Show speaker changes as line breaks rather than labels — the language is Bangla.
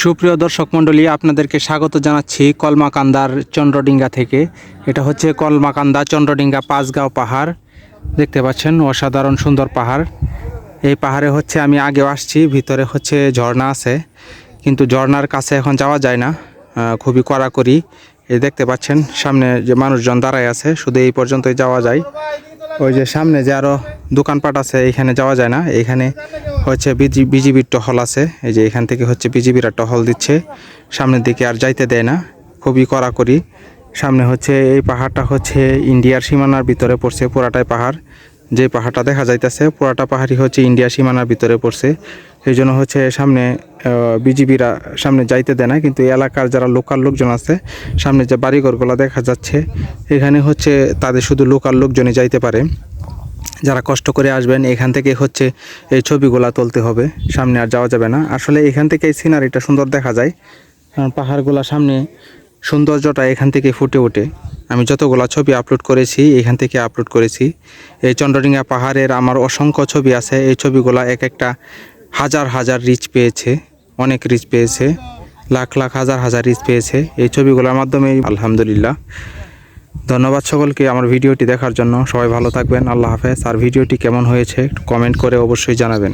সুপ্রিয় দর্শক মণ্ডলী, আপনাদেরকে স্বাগত জানাচ্ছি কলমাকান্দার চন্দ্রডিঙ্গা থেকে। এটা হচ্ছে কলমাকান্দা চন্দ্রডিঙ্গা পাঁচগাঁও পাহাড়। দেখতে পাচ্ছেন, অসাধারণ সুন্দর পাহাড়। এই পাহাড়ে হচ্ছে আমি আগেও আসছি, ভিতরে হচ্ছে ঝর্ণা আছে। কিন্তু ঝর্ণার কাছে এখন যাওয়া যায় না খুবই কড়াকড়ি। এই দেখতে পাচ্ছেন, সামনে যে মানুষজন দাঁড়ায় আছে, শুধু এই পর্যন্তই যাওয়া যায়। ওই যে সামনে যে আরও দোকানপাট আছে এখানে যাওয়া যায় না। এখানে হচ্ছে বিজি, বিজিবির টহল আছে। এই যে এখান থেকে হচ্ছে বিজিবিরা টহল দিচ্ছে। সামনের দিকে আর যাইতে দেয় না। খুবই কড়াকড়ি। সামনে হচ্ছে এই পাহাড়টা হচ্ছে ইন্ডিয়ার সীমানার ভিতরে পড়ছে, পুরাটাই পাহাড়। যে পাহাড়টা দেখা যাইতেছে, পুরাটা পাহাড়ই হচ্ছে ইন্ডিয়ার সীমানার ভিতরে পড়ছে। সেই জন্য হচ্ছে সামনে বিজিবিরা সামনে যাইতে দেয় না। কিন্তু এলাকার যারা লোকাল লোকজন আছে, সামনে যে বাড়িঘরগুলো দেখা যাচ্ছে, এখানে হচ্ছে তাদের শুধু লোকাল লোকজনই যাইতে পারে। যারা কষ্ট করে আসবেন, এখান থেকে হচ্ছে এই ছবিগুলা তুলতে হবে। সামনে আর যাওয়া যাবে না। আসলে এখান থেকে এই সিনারিটা সুন্দর দেখা যায়। কারণ পাহাড়গুলা সামনে সৌন্দর্যটা এখান থেকে ফুটে ওঠে। আমি যতগুলা ছবি আপলোড করেছি, এখান থেকে আপলোড করেছি। এই চন্দ্রডিঙ্গা পাহাড়ের আমার অসংখ্য ছবি আছে। এই ছবিগুলা এক একটা হাজার হাজার রিচ পেয়েছে। অনেক রিচ পেয়েছে। লাখ লাখ, হাজার হাজার রিচ পেয়েছে। এই ছবিগুলোর মাধ্যমে আলহামদুলিল্লাহ। ধন্যবাদ সকলকে আমার ভিডিওটি দেখার জন্য। সবাই ভালো থাকবেন, আল্লাহ হাফেজ। আর ভিডিওটি কেমন হয়েছে কমেন্ট করে অবশ্যই জানাবেন।